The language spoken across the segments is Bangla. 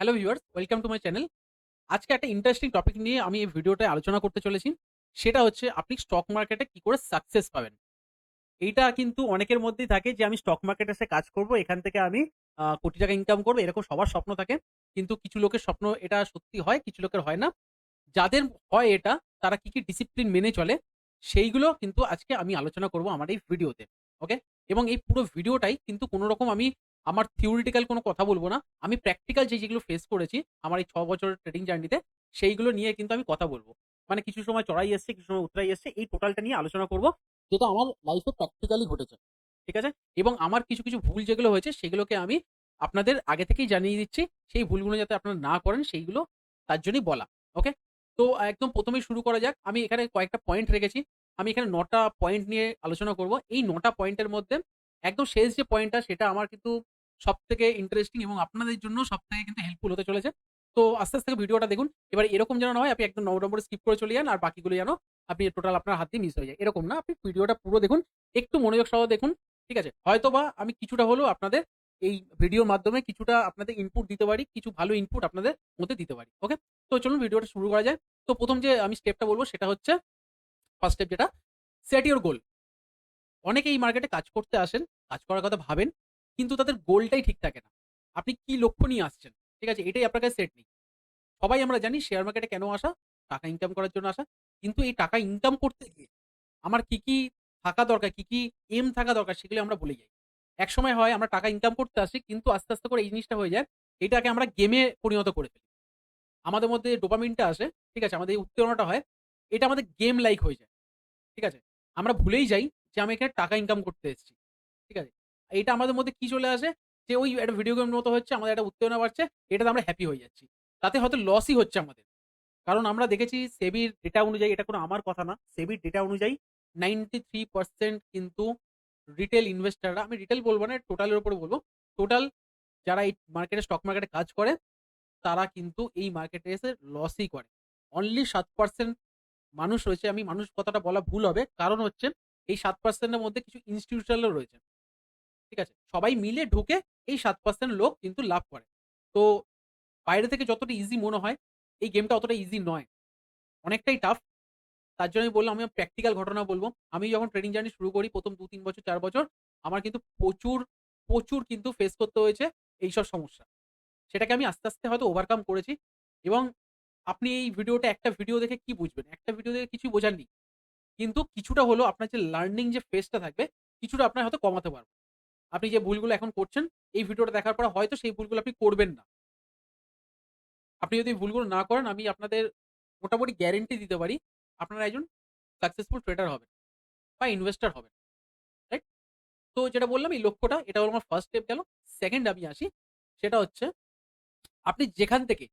Hello viewers welcome to my channel আজকে একটা ইন্টারেস্টিং টপিক নিয়ে আমি এই ভিডিওটায় আলোচনা করতে চলেছি। সেটা হচ্ছে আপনি স্টক মার্কেটে কি করে সাকসেস পাবেন। এইটা কিন্তু অনেকের মধ্যেই থাকে যে আমি স্টক মার্কেটে এসে কাজ করব, এখান থেকে আমি কোটি টাকা ইনকাম করব, এরকম সবার স্বপ্ন থাকে। কিন্তু কিছু লোকের স্বপ্ন এটা সত্যি হয়, কিছু লোকের হয় না। যাদের হয় এটা, তারা কি কি ডিসিপ্লিন মেনে চলে, সেইগুলো কিন্তু আজকে আমি আলোচনা করব আমার এই ভিডিওতে ওকে এবং এই পুরো ভিডিওটাই কিন্তু কোনো রকম আমি আমার থিওরিটিক্যাল কোনো কথা বলব না। আমি প্র্যাকটিক্যাল যে যেগুলো ফেস করেছি, আমার এই ছ বছরের ট্রেডিং জার্নিতে সেইগুলো নিয়ে কিন্তু আমি কথা বলব। মানে কিছু সময় চড়াই এসছে, কিছু সময় উতরাই এসছে, এই টোটালটা নিয়ে আলোচনা করব, যেটা আমার লাইফে প্র্যাকটিক্যালি ঘটেছে। ঠিক আছে? এবং আমার কিছু কিছু ভুল যেগুলো হয়েছে, সেগুলোকে আমি আপনাদের আগে থেকেই জানিয়ে দিচ্ছি। সেই ভুলগুলো যাতে আপনারা না করেন, সেইগুলো তার জন্যই বলা। ওকে? তো একদম প্রথমেই শুরু করা যাক। আমি এখানে কয়েকটা পয়েন্ট রেখেছি। আমি এখানে নটা পয়েন্ট নিয়ে আলোচনা করব। এই নটা পয়েন্টের মধ্যে একদম শেষ যে পয়েন্টটা সেটা আমার কিন্তু সব থেকে ইন্টারেস্টিং এবং আপনাদের জন্য সব থেকে কিন্তু হেল্পফুল হতে চলেছে। তো আস্তে আস্তে ভিডিওটা দেখুন। এবার এরকম যেন না হয়, আপনি একদম নয় নম্বরে স্কিপ করে চলে যান আর বাকিগুলো যেন আপনি টোটাল আপনার হাত দিয়ে মিস হয়ে যায়। এরকম না, আপনি ভিডিওটা পুরো দেখুন, একটু মনোযোগ সহ দেখুন, ঠিক আছে? হয়তো বা আমি কিছুটা হলেও আপনাদের এই ভিডিওর মাধ্যমে কিছুটা আপনাদের ইনপুট দিতে পারি, কিছু ভালো ইনপুট আপনাদের মধ্যে দিতে পারি ওকে তো চলুন ভিডিওটা শুরু করা যায় তো প্রথম যে আমি স্টেপটা বলব, সেটা হচ্ছে ফার্স্ট স্টেপ যেটা সেট ইউর গোল অনেকে এই মার্কেটে কাজ করতে আসেন, কাজ করার কথা ভাবেন কিন্তু তাদের গোলটাই ঠিক থাকে না। আপনি কি লক্ষ্য নিয়ে আসছেন? ঠিক আছে, এটাই আপনার কাছে সেট নেই। সবাই আমরা জানি শেয়ার মার্কেটে কেন আসা? টাকা ইনকাম করার জন্য আসা। কিন্তু এই টাকা ইনকাম করতে গিয়ে আমার কি কি থাকা দরকার, কি কি এম থাকা দরকার সেগুলো আমরা ভুলে যাই। এক সময় হয় আমরা টাকা ইনকাম করতে আসি, কিন্তু আস্তে আস্তে করে এই জিনিসটা হয়ে যায়, এটাকে আমরা গেমে পরিণত করে ফেলি। আমাদের মধ্যে ডোপামিনটা আসে, ঠিক আছে, আমাদের এই উত্তেজনাটা হয়, এটা আমাদের গেম লাইক হয়ে যায়। ঠিক আছে, আমরা ভুলেই যাই যে আমি এখানে টাকা ইনকাম করতে এসেছি। ঠিক আছে এটা আমাদের মধ্যে কি চলে আসে? যে ওই একটা ভিডিও গেম মতো হচ্ছে, আমাদের একটা উত্তেজনা বাড়ছে, এটাতে আমরা হ্যাপি হয়ে যাচ্ছি। তাতে হয়তো লসই হচ্ছে আমাদের। কারণ আমরা দেখেছি সেবির ডেটা অনুযায়ী, এটা কোনো আমার কথা না, সেবির ডেটা অনুযায়ী নাইনটি থ্রি পার্সেন্ট কিন্তু রিটেল ইনভেস্টাররা আমি রিটেল বলব না টোটালের উপরে বলব টোটাল যারা এই মার্কেটে স্টক মার্কেটে কাজ করে, তারা কিন্তু এই মার্কেটে এসে লসই করে। অনলি সাত পার্সেন্ট মানুষ রয়েছে, আমি মানুষ কথাটা বলা ভুল হবে, কারণ হচ্ছে এই সাত পার্সেন্টের মধ্যে কিছু ইনস্টিটিউশনালও রয়েছে। ঠিক আছে? সবাই মিলে ঢুকে এই সাত পার্সেন্ট লোক কিন্তু লাভ করে। তো বাইরে থেকে যতটা ইজি মনে হয়, এই গেমটা অতটা ইজি নয়। অনেকটাই টাফ তার জন্য আমি বললাম, আমি প্র্যাকটিক্যাল ঘটনা বলব। আমি যখন ট্রেনিং জার্নি শুরু করি প্রথম দু, তিন বছর, চার বছর, আমার কিন্তু প্রচুর প্রচুর কিন্তু ফেস করতে হয়েছে এইসব সমস্যা। সেটাকে আমি আস্তে আস্তে হয়তো ওভারকাম করেছি এবং আপনি এই ভিডিওটা একটা ভিডিও দেখে কি বুঝবেন? একটা ভিডিও দেখে কিছু বোঝার নেই। কিন্তু কিছুটা হলো আপনার যে লার্নিং যে ফেসটা থাকবে, কিছুটা আপনার হয়তো কমাতে পারবে আপনি যে ভুলগুলো এখন করছেন, এই ভিডিওটা দেখার পর হয়তো সেই ভুলগুলো আপনি করবেন না। আপনি যদি ভুলগুলো না করেন, আমি আপনাদের মোটামুটি গ্যারেন্টি দিতে পারি, আপনারা একজন সাকসেসফুল ট্রেডার হবেন বা ইনভেস্টার হবেন রাইট তো যেটা বললাম, এই লক্ষ্যটা, এটা হলো আমার ফার্স্ট স্টেপ গেল। সেকেন্ড আমি আসি, সেটা হচ্ছে আপনি যেখান থেকে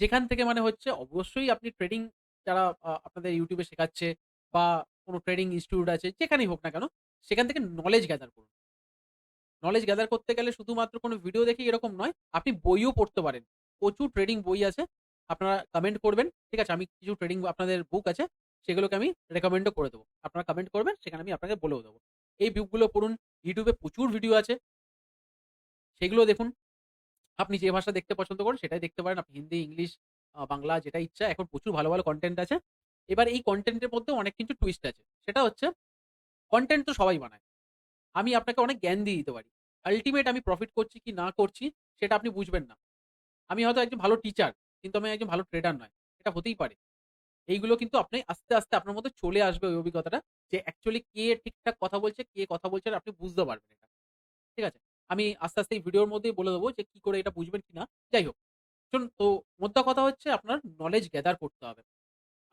যেখান থেকে মানে হচ্ছে অবশ্যই আপনি ট্রেডিং যারা আপনাদের ইউটিউবে শেখাচ্ছে বা কোনো ট্রেডিং ইনস্টিটিউট আছে, যেখানেই হোক না কেন, সেখান থেকে নলেজ গ্যাদার করুন। নলেজ গ্যাদার করতে গেলে শুধুমাত্র কোনো ভিডিও দেখে এরকম নয়, আপনি বইও পড়তে পারেন। প্রচুর ট্রেডিং বই আছে, আপনারা কমেন্ট করবেন, ঠিক আছে? আমি কিছু ট্রেডিং আপনাদের বুক আছে, সেগুলোকে আমি রেকমেন্ডও করে দেবো। আপনারা কমেন্ট করবেন, সেখানে আমি আপনাকে বলেও দেবো। এই বুকগুলো পড়ুন ইউটিউবে প্রচুর ভিডিও আছে। সেগুলো দেখুন, আপনি যে ভাষা দেখতে পছন্দ করেন সেটাই দেখতে পারেন। আপনি হিন্দি, ইংলিশ বাংলা যেটা ইচ্ছা, এখন প্রচুর ভালো ভালো কন্টেন্ট আছে। এবার এই কন্টেন্টের মধ্যে অনেক কিছু টুইস্ট আছে। সেটা হচ্ছে কন্টেন্ট তো সবাই বানায়। আমি আপনাকে অনেক জ্ঞান দিয়ে দিতে পারি। আলটিমেট আমি প্রফিট করছি কি না করছি, সেটা আপনি বুঝবেন না। আমি হয়তো একজন ভালো টিচার কিন্তু আমি একজন ভালো ট্রেডার নয়, এটা হতেই পারে। এইগুলো কিন্তু আপনি আস্তে আস্তে আপনার মধ্যে চলে আসবে ওই অভিজ্ঞতাটা, যে অ্যাকচুয়ালি কে ঠিকঠাক কথা বলছে, কে কথা বলছে আপনি বুঝতে পারবেন এটা। ঠিক আছে? আমি আস্তে আস্তে এই ভিডিওর মধ্যেই বলে দেবো যে কি করে এটা বুঝবেন কিনা যাই হোক তো মোদ্দা কথা হচ্ছে আপনার নলেজ গ্যাদার করতে হবে।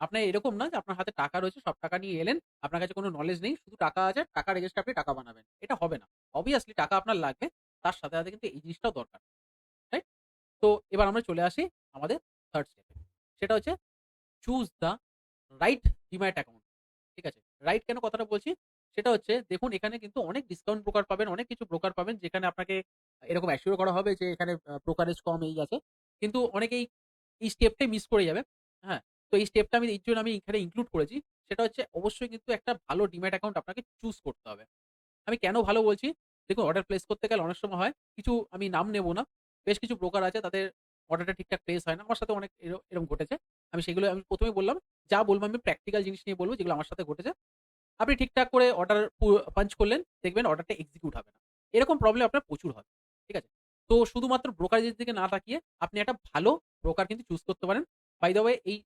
আপনার এরকম না যে আপনার হাতে টাকা রয়েছে, সব টাকা নিয়ে এলেন, আপনার কাছে কোনো নলেজ নেই, শুধু টাকা আছে টাকার এগেস্টে আপনি টাকা বানাবেন। এটা হবে না। অবভিয়াসলি টাকা আপনার লাগবে, তার সাথে সাথে কিন্তু এই জিনিসটাও দরকার রাইট তো এবার আমরা চলে আসি আমাদের থার্ড স্টেপে সেটা হচ্ছে choose the right demat account ঠিক আছে? রাইট কেন কথাটা বলছি? সেটা হচ্ছে দেখুন, এখানে কিন্তু অনেক ডিসকাউন্ট ব্রোকার পাবেন, অনেক কিছু ব্রোকার পাবেন, যেখানে আপনাকে এরকম অ্যাসিওর করা হবে যে এখানে ব্রোকারেজ কম এই আছে। কিন্তু অনেকেই এই স্টেপটাই মিস করে যাবে হ্যাঁ? তো এই স্টেপটা আমি এর জন্য আমি এখানে ইনক্লুড করেছি সেটা হচ্ছে অবশ্যই কিন্তু একটা ভালো ডিম্যাট অ্যাকাউন্ট আপনাকে চুজ করতে হবে আমি কেন ভালো বলছি দেখুন অর্ডার প্লেস করতে গেলে অনেক সময় হয় কিছু আমি নাম নেব না বেশ কিছু ব্রোকার আছে তাদের অর্ডারটা ঠিকঠাক প্লেস হয় না। আমার সাথে অনেক এর এরকম ঘটেছে। আমি সেগুলো আমি ১ম এই বললাম, যা বলব আমি প্র্যাকটিক্যাল জিনিস নিয়ে বলব যেগুলো আমার সাথে ঘটেছে। আপনি ঠিকঠাক করে অর্ডার পাঞ্চ করলেন, দেখবেন অর্ডারটা এক্সিকিউট হবে না। এরকম প্রবলেম আপনার প্রচুর হবে। ঠিক আছে? তো শুধুমাত্র ব্রোকারেজের দিকে না তাকিয়ে আপনি একটা ভালো ব্রোকার কিন্তু চুজ করতে পারেন। বাই দ্য এই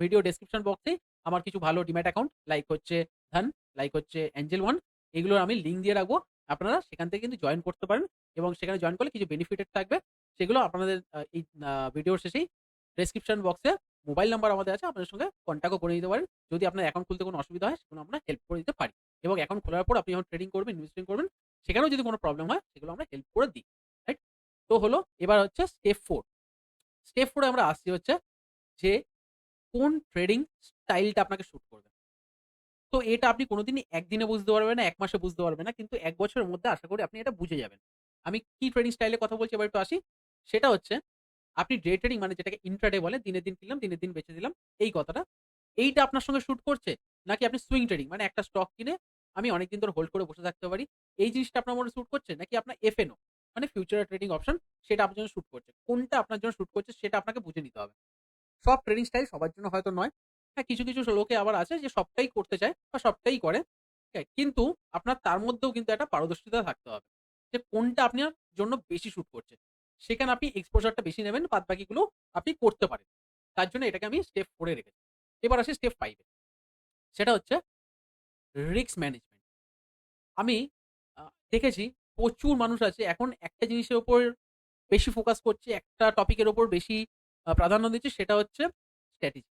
ভিডিও ডেসক্রিপশন বক্সেই আমার কিছু ভালো ডিম্যাট অ্যাকাউন্ট লাইক হচ্ছে ধন, লাইক হচ্ছে অ্যাঞ্জেল ওয়ান এগুলোর আমি লিঙ্ক দিয়ে রাখব। আপনারা সেখান থেকে কিন্তু জয়েন করতে পারেন এবং সেখানে জয়েন করলে কিছু বেনিফিটেড থাকবে। সেগুলো আপনাদের এই ভিডিওর শেষেই ডেসক্রিপশন বক্সে মোবাইল নাম্বার আমাদের আছে। আপনাদের সঙ্গে কন্ট্যাক্টও করে নিতে পারেন। যদি আপনার অ্যাকাউন্ট খুলতে কোনো অসুবিধা হয় সেগুলো আমরা হেল্প করে দিতে পারি। এবং অ্যাকাউন্ট খোলার পর আপনি যখন ট্রেডিং করবেন, ইনভেস্টিং করবেন, সেখানেও যদি কোনো প্রবলেম হয় সেগুলো আমরা হেল্প করে দিই। রাইট? তো হলো এবার হচ্ছে স্টেপ ফোর স্টেপ ফোরে আমরা আসছি হচ্ছে যে কোন ট্রেডিং স্টাইলটা আপনাকে স্যুট করবে। তো এটা আপনি কোনদিনই একদিনে বুঝতে পারবেন না, এক মাসে বুঝতে পারবেন না। কিন্তু এক বছরের মধ্যে আশা করি আপনি এটা বুঝে যাবেন। আমি কি ট্রেডিং স্টাইলে কথা বলছি এবার একটু আসি। সেটা হচ্ছে আপনি ডে ট্রেডিং মানে যেটাকে ইন্ট্রাডে বলে দিনের দিন কিনলাম, দিনের দিন বেচে দিলাম এই কথাটা। এইটা আপনার সঙ্গে স্যুট করছে? নাকি আপনি সুইং ট্রেডিং মানে একটা স্টক কিনে আমি অনেকদিন ধরে হোল্ড করে বসে থাকতে পারি। এই জিনিসটা আপনার মনে স্যুট করছে? নাকি আপনার এফএনও মানে ফিউচার ট্রেডিং অপশন সেটা আপনার জন্য স্যুট করছে। কোনটা আপনার জন্য স্যুট করছে সেটা আপনাকে বুঝে নিতে হবে। সব ট্রেডিং স্টাইল সবার জন্য হয়তো নয়। হ্যাঁ, কিছু, কিছু লোকে আবার আছে যে সবটাই করতে চায় বা সবটাই করে। কিন্তু আপনার তার মধ্যেও কিন্তু একটা পারদর্শিতা থাকতে হবে। যে কোনটা আপনার জন্য বেশি শ্যুট করছে। সেখানে আপনি এক্সপোজারটা বেশি নেবেন, বাদ বাকিগুলো আপনি করতে পারেন। তার জন্য এটাকে আমি স্টেপ 4 এ রেখেছি। এবার আসি স্টেপ 5 এ। সেটা হচ্ছে রিস্ক ম্যানেজমেন্ট। আমি দেখেছি প্রচুর মানুষ আছে এখন একটা জিনিসের ওপর বেশি ফোকাস করছে, একটা টপিকের ওপর বেশি প্রাধান্য দিচ্ছে সেটা হচ্ছে স্ট্র্যাটেজি।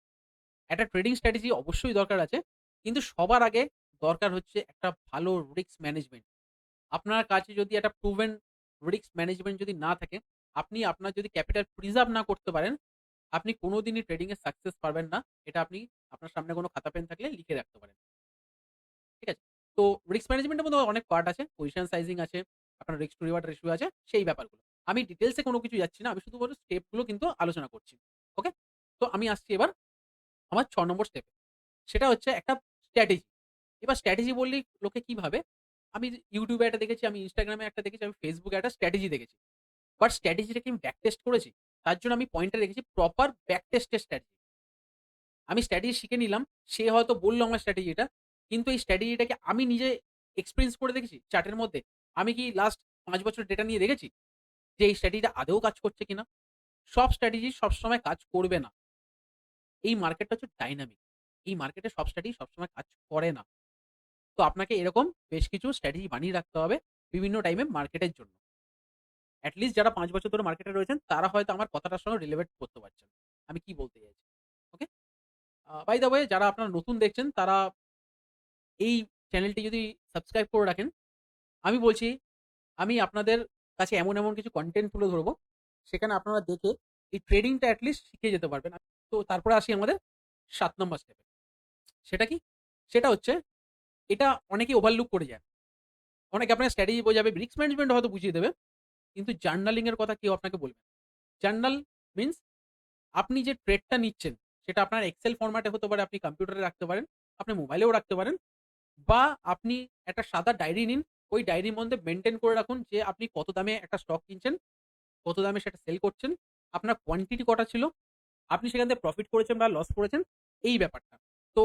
একটা ট্রেডিং স্ট্র্যাটেজি অবশ্যই দরকার আছে। কিন্তু সবার আগে দরকার হচ্ছে একটা ভালো রিস্ক ম্যানেজমেন্ট। আপনার কাছে যদি একটা প্রুভেন রিস্ক ম্যানেজমেন্ট যদি না থাকে, আপনি আপনার যদি ক্যাপিটাল প্রিজার্ভ না করতে পারেন, আপনি কোনদিনই ট্রেডিং এ সাকসেস পাবেন না। এটা আপনি আপনার সামনে কোনো খাতা পেন থাকলে লিখে রাখতে পারেন। ঠিক আছে? তো রিস্ক ম্যানেজমেন্ট এর মধ্যে অনেক পার্ট আছে। পজিশন সাইজিং আছে, আপনার রিস্ক টু রিওয়ার্ড রেশিও আছে, সেই ব্যাপারগুলো। আমি ডিটেলসে কোনো কিছু যাচ্ছি না। আমি শুধু স্টেপ স্টেপগুলো কিন্তু আলোচনা করছি। ওকে? তো আমি আসছি এবার আমার ছ নম্বর স্টেপে। সেটা হচ্ছে একটা স্ট্র্যাটেজি। এবার স্ট্র্যাটেজি বললেই লোকে কি ভাবে? আমি এ একটা দেখেছি, আমি ইনস্টাগ্রামে একটা দেখেছি, আমি ফেসবুকে একটা স্ট্র্যাটেজি দেখেছি। বাট স্ট্র্যাটেজিটা কি আমি ব্যাক টেস্ট করেছি? তার জন্য আমি পয়েন্টটা রেখেছি প্রপার ব্যাক টেস্টের স্ট্র্যাটেজি। আমি স্ট্র্যাটেজি শিখে নিলাম। সে হয়তো বলল আমার স্ট্র্যাটেজিটা। কিন্তু এই স্ট্র্যাটেজিটাকে আমি নিজে এক্সপেরিয়েন্স করে দেখেছি চার্টের মধ্যে। আমি কি লাস্ট পাঁচ বছরের ডেটা নিয়ে দেখেছি? যে এই স্ট্র্যাটেজিটা আদৌ কাজ করছে কিনা? সব স্ট্র্যাটেজি সবসময় কাজ করবে না। এই মার্কেটটা হচ্ছে ডাইনামিক। এই মার্কেটে সব স্ট্র্যাটেজি সবসময় কাজ করে না। তো আপনাকে এরকম বেশ কিছু স্ট্র্যাটেজি বানিয়ে রাখতে হবে বিভিন্ন টাইমে মার্কেটের জন্য। এট লিস্ট যারা পাঁচ বছর ধরে মার্কেটে রয়েছেন তারা হয়তো আমার কথাটার সঙ্গে রিলেভেট করতে পারছেন। আমি কি বলতে চাইছি। ওকে? বাই দ্য ওয়ে যারা আপনারা নতুন দেখছেন তারা এই চ্যানেলটি যদি সাবস্ক্রাইব করে রাখেন, আমি বলছি আমি আপনাদের কাছে এমন, এমন কিছু কনটেন্ট তুলে ধরবো, সেখানে আপনারা দেখে এই ট্রেডিংটা এট লিস্ট শিখে যেতে পারবেন। তো তারপরে আসি আমাদের সাত নম্বর স্টেপে। সেটা কি? সেটা হচ্ছে এটা অনেকেই ওভারলুক করে যায়। অনেকে আপনাকে স্ট্র্যাটেজি বোঝাবে, রিস্ক ম্যানেজমেন্ট হয়তো বুঝিয়ে দেবে। কিন্তু জার্নালিংয়ের কথা কেউ আপনাকে বলবে জার্নাল মিনস আপনি যে ট্রেডটা নিচ্ছেন সেটা আপনার এক্সেল ফরম্যাটে হতে পারে, আপনি কম্পিউটারে রাখতে পারেন, আপনি মোবাইলেও রাখতে পারেন বা আপনি একটা সাদা ডায়েরি নিন। ওই ডায়েরির মধ্যে মেনটেন করে রাখুন যে আপনি কত দামে একটা স্টক কিনছেন, কত দামে সেটা সেল করছেন, আপনার কোয়ান্টিটি কটা ছিল, আপনি সেখান থেকে প্রফিট করেছেন বা লস করেছেন, এই ব্যাপারটা। তো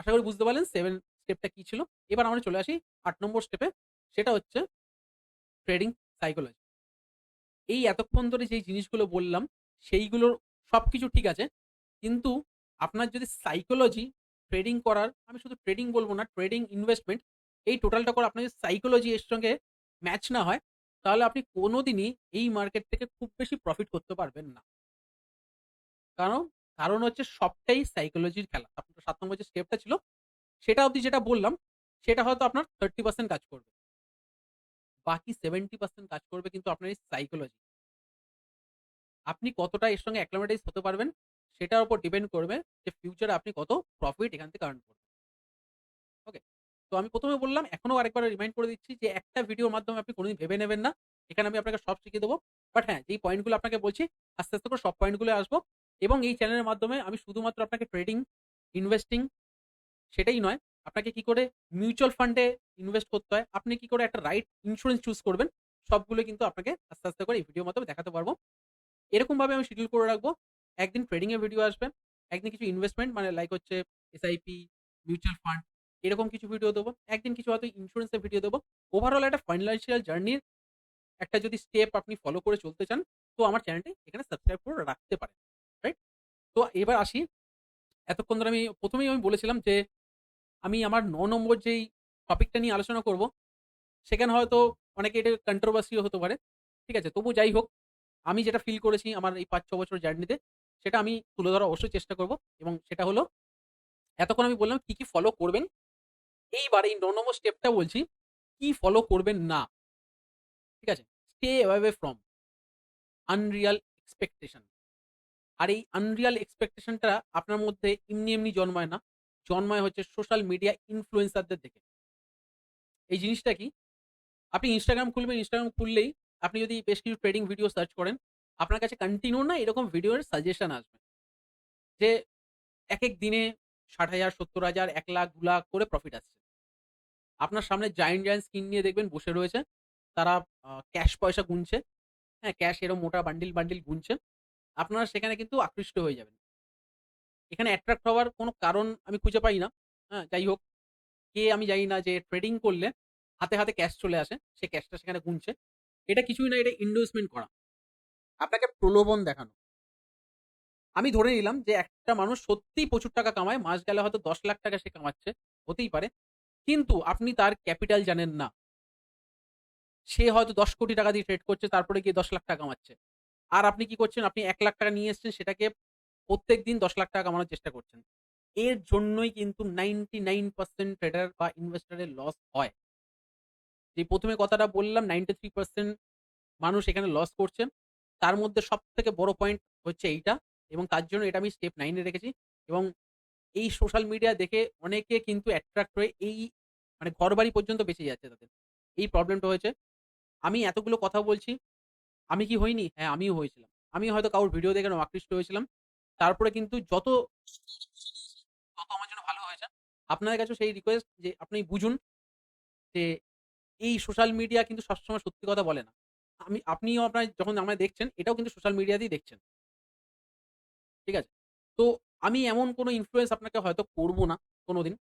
আশা করি বুঝতে পারলেন সেভেন স্টেপটা কি ছিল। এবার আমরা চলে আসি আট নম্বর স্টেপে। সেটা হচ্ছে ট্রেডিং সাইকোলজি। এই এতক্ষণ ধরে যেই জিনিসগুলো বললাম, সেইগুলোর সবকিছু ঠিক আছে। কিন্তু আপনার যদি সাইকোলজি ট্রেডিং করার, আমি শুধু ট্রেডিং বলব না, ট্রেডিং ইনভেস্টমেন্ট এই টোটালটা করে আপনার যদি সাইকোলজি এর সঙ্গে ম্যাচ না হয়, তাহলে আপনি কোনদিনই এই মার্কেট থেকে খুব বেশি প্রফিট করতে পারবেন না। কারণ, কারণ হচ্ছে সবটাই সাইকোলজির খেলা। আপনার ৭ নম্বর যে স্টেপটা ছিল, সেটা অবধি যেটা বললাম, সেটা হয়তো আপনার 30% কাজ করবে। বাকি 70% কাজ করবে কিন্তু আপনার এই সাইকোলজি। আপনি কতটা এর সঙ্গে অ্যাক্লিমেটাইজ হতে পারবেন, সেটার উপর ডিপেন্ড করবে যে ফিউচারে আপনি কত প্রফিট এখান থেকে আর্ন করবেন। তো আমি প্রথমে বললাম, এখনও আরেকবার রিমাইন্ড করে দিচ্ছি যে একটা ভিডিওর মাধ্যমে আপনি কোনদিন ভেবে নেবেন না। এখানে আমি আপনাকে সব শিখিয়ে দেবো বাট হ্যাঁ, যেই পয়েন্টগুলো আপনাকে বলছি, আস্তে, আস্তে করে সব পয়েন্টগুলোয় আসব এবং এই চ্যানেলের মাধ্যমে আমি শুধুমাত্র আপনাকে ট্রেডিং, ইনভেস্টিং সেটাই নয়, আপনাকে কি করে মিউচুয়াল ফান্ডে ইনভেস্ট করতে হয়, আপনি কি করে একটা রাইট ইন্স্যুরেন্স চুজ করবেন, সবগুলো কিন্তু আপনাকে আস্তে, আস্তে করে এই ভিডিওর মাধ্যমে দেখাতে পারব। এরকমভাবে আমি শিডিউল করে রাখব। একদিন ট্রেডিং এর ভিডিও আসবে, একদিন কিছু ইনভেস্টমেন্ট মানে লাইক হচ্ছে এসআইপি, মিউচুয়াল ফান্ড এরকম কিছু ভিডিও দেবো। একদিন কিছু হয়তো ইন্সুরেন্স এর ভিডিও দেবো। ওভারঅল একটা ফাইন্যান্সিয়াল জার্নির একটা যদি স্টেপ আপনি ফলো করে চলতে চান, তো আমার চ্যানেলটি এখানে সাবস্ক্রাইব করে রাখতে পারেন। রাইট? তো এবার আসি এতক্ষণ ধরে আমি প্রথমেই আমি বলেছিলাম যে, আমি আমার ন নম্বর যেই টপিকটা নিয়ে আলোচনা করব, সেখানে হয়তো অনেকে এটা কন্ট্রোভার্সিও হতে পারে। ঠিক আছে? তবু যাই হোক, আমি যেটা ফিল করেছি আমার এই ৫-৬ বছরের জার্নিতে, সেটা আমি তুলে ধরার অবশ্যই চেষ্টা করব এবং সেটা হলো এতক্ষণ আমি বললাম কি, কি ফলো করবেন। এইবার এই ৯ নম্বর স্টেপটা বলছি, কি ফলো করবেন না। ঠিক আছে? Stay away from unreal expectation. আর এই আনরিয়াল এক্সপেকটেশনটা আপনার মধ্যে এমনি, এমনি জন্মায় না। জন্মায় হচ্ছে সোশ্যাল মিডিয়া ইনফ্লুয়েন্সারদের দেখে। এই জিনিসটা কি? আপনি ইনস্টাগ্রাম খুলবেন, ইনস্টাগ্রাম খুললেই আপনি যদি বেশ কিছু ট্রেডিং ভিডিও সার্চ করেন, আপনার কাছে কন্টিনিউ না এরকম ভিডিওর সাজেশন আসবে। যে এক এক দিনে ৬০,০০০, ৭০,০০০, ১,০০,০০০, ২,০০,০০০ করে প্রফিট আসছে। আপনার সামনে জায়ান্ট, জায়ান্ট স্ক্রিন নিয়ে দেখবেন বসে রয়েছে। তারা ক্যাশ পয়সা গুনছে। হ্যাঁ? ক্যাশ এরকম মোটা বান্ডিল, বান্ডিল গুনছে। আপনারা সেখানে কিন্তু আকৃষ্ট হয়ে যাবেন। এখানে অ্যাট্রাক্ট হওয়ার কোনো কারণ আমি খুঁজে পাই না। হ্যাঁ? যাই হোক, কে আমি জানি না যে ট্রেডিং করলে হাতে, হাতে ক্যাশ চলে আসে। সে ক্যাশটা সেখানে গুনছে। এটা কিছুই না এটা ইনভেস্টমেন্ট করা। আপনাকে প্রলোভন দেখানো। আমি ধরে নিলাম যে একটা মানুষ সত্যিই প্রচুর টাকা কামায়। মাস গেলে হয়তো ১০,০০,০০০ টাকা সে কামাচ্ছে। হতেই পারে। কিন্তু আপনি তার ক্যাপিটাল জানেন না। সে হয়তো ১০ কোটি টাকা দিয়ে ট্রেড করছে তারপরে গিয়ে ১০,০০,০০০ টাকা কামাচ্ছে। আর আপনি কি করছেন? আপনি ১,০০,০০০ টাকা নিয়ে এসছেন সেটাকে প্রত্যেকদিন ১০,০০,০০০ টাকা কামানোর চেষ্টা করছেন। এর জন্যই কিন্তু 99% ট্রেডার বা ইনভেস্টর এর লস হয়। যে প্রথমে কথাটা বললাম 93% মানুষ এখানে লস করছে। তার মধ্যে সবথেকে বড় পয়েন্ট হচ্ছে এইটা এবং তার জন্য এটা আমি স্টেপ 9 এ রেখেছি এবং এই সোশ্যাল মিডিয়া দেখে অনেকে কিন্তু অ্যাট্রাক্ট হয়ে এই মানে ঘরবাড়ি পর্যন্ত বেঁচে যাচ্ছে তাদের। এই প্রবলেমটা হয়েছে। আমি এতগুলো কথা বলছি। আমি কি হইনি? হ্যাঁ, আমিও হয়েছিলাম। আমি হয়তো কারোর ভিডিও দেখে আকৃষ্ট হয়েছিলাম। তারপরে কিন্তু যত তত আমার জন্য ভালো হয়েছে। আপনাদের কাছেও সেই রিকোয়েস্ট যে আপনি বুঝুন যে এই সোশ্যাল মিডিয়া কিন্তু সবসময় সত্যি কথা বলে না। আমি আপনিও আপনার যখন আমায় দেখছেন এটাও কিন্তু সোশ্যাল মিডিয়া দিয়েই দেখছেন। ঠিক আছে? তো আমি এমন কোনো ইনফ্লুয়েন্স আপনাকে হয়তো করব না কোনোদিন।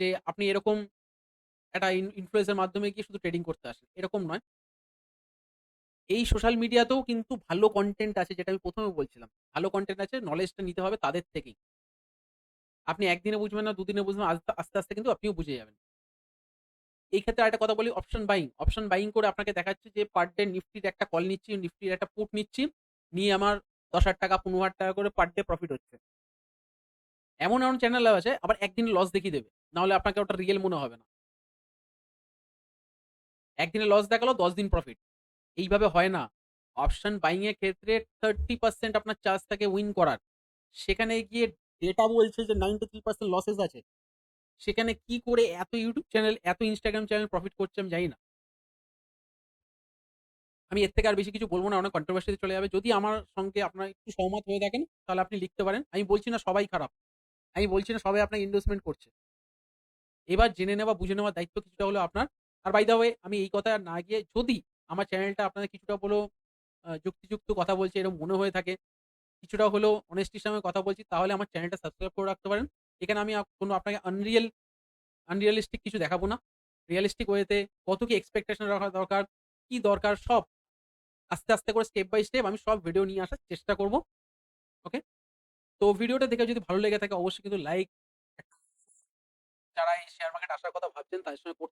যে আপনি এরকম একটা ইন ইনফ্লুয়েন্স এর মাধ্যমে গিয়ে শুধু ট্রেডিং করতে আসেন। এরকম নয়। এই সোশ্যাল মিডিয়াতেও কিন্তু ভালো কন্টেন্ট আছে যেটা আমি প্রথমে বলছিলাম। ভালো কন্টেন্ট আছে নলেজটা নিতে হবে তাদের থেকেই। আপনি একদিনে বুঝবেন না, দুদিনে বুঝবেন আস্তে, আস্তে, কিন্তু আপনিও বুঝে যাবেন। এই ক্ষেত্রে আরেকটা কথা বলি অপশন বাইং। অপশন বাইং করে আপনাকে দেখাচ্ছে যে পার ডে নিফটির একটা কল নিচ্ছি, নিফটির একটা পুট নিচ্ছি। নিয়ে আমার ৳১০,০০০ ৳১৫,০০০ করে পার ডে প্রফিট হচ্ছে। এমন, এমন চ্যানেল আছে আবার একদিনে লস দেখিয়ে দেবে। নাহলে আপনাকে ওটা রিয়েল মনে হবে না। একদিনে লস দেখাল ১০ দিন প্রফিট। এইভাবে হয় না। অপশন বাইং এর ক্ষেত্রে 30% আপনার চার্জ থাকে উইন করার। সেখানে গিয়ে ডেটা বলছে যে 93% লসেস আছে। সেখানে কি করে এত ইউটিউব চ্যানেল, এত ইনস্টাগ্রাম চ্যানেল প্রফিট করছে আমি জানি না। আমি এর থেকে আর বেশি কিছু বলব না। অনেক কন্ট্রোভার্সি তে চলে যাবে। যদি আমার সঙ্গে আপনার একটু সহমত হয়ে থাকেন তাহলে আপনি লিখতে পারেন। আমি বলছি না সবাই খারাপ। আমি বলছি না সবাই আপনার ইনভেস্টমেন্ট করছে। এবার জেনে নেওয়া, বুঝে নেওয়ার দায়িত্ব কিছুটা হলো আপনার। আর বাই ওয়ে আমি এই কথায় না গিয়ে যদি আমার চ্যানেলটা আপনাদের কিছুটা হলেও যুক্তিযুক্ত কথা বলছে এরকম মনে হয়ে থাকে, কিছুটা হলেও অনেস্টির সঙ্গে কথা বলছি তাহলে আমার চ্যানেলটা সাবস্ক্রাইব করে রাখতে পারেন। এখানে আমি কোনো আপনাকে আনরিয়েল আনরিয়ালিস্টিক কিছু দেখাবো না। রিয়ালিস্টিক ওয়েতে কত কি এক্সপেকটেশন রাখা দরকার, কি দরকার সব আস্তে, আস্তে করে স্টেপ বাই স্টেপ আমি সব ভিডিও নিয়ে আসার চেষ্টা করব। ওকে? তো ভিডিওটা দেখে যদি ভালো লেগে থাকে অবশ্যই কিন্তু লাইক যারা এই শেয়ার মার্কেট আসার কথা ভাবছেন তাদের সঙ্গে কর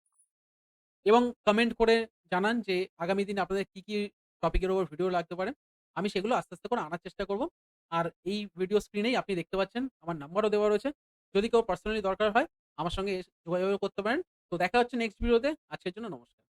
এবং কমেন্ট করে জানান যে আগামী দিনে আপনাদের কি, কি টপিকের উপর ভিডিও লাগতে পারে। আমি সেগুলো আস্তে, আস্তে করে আনার চেষ্টা করব। আর এই ভিডিও স্ক্রিনেই আপনি দেখতে পাচ্ছেন আমার নাম্বারও দেওয়া রয়েছে। যদি কেউ পার্সোনালি দরকার হয় আমার সঙ্গে যোগাযোগ করতে পারেন। তো দেখা হচ্ছে নেক্সট ভিডিওতে। আজকের জন্য নমস্কার।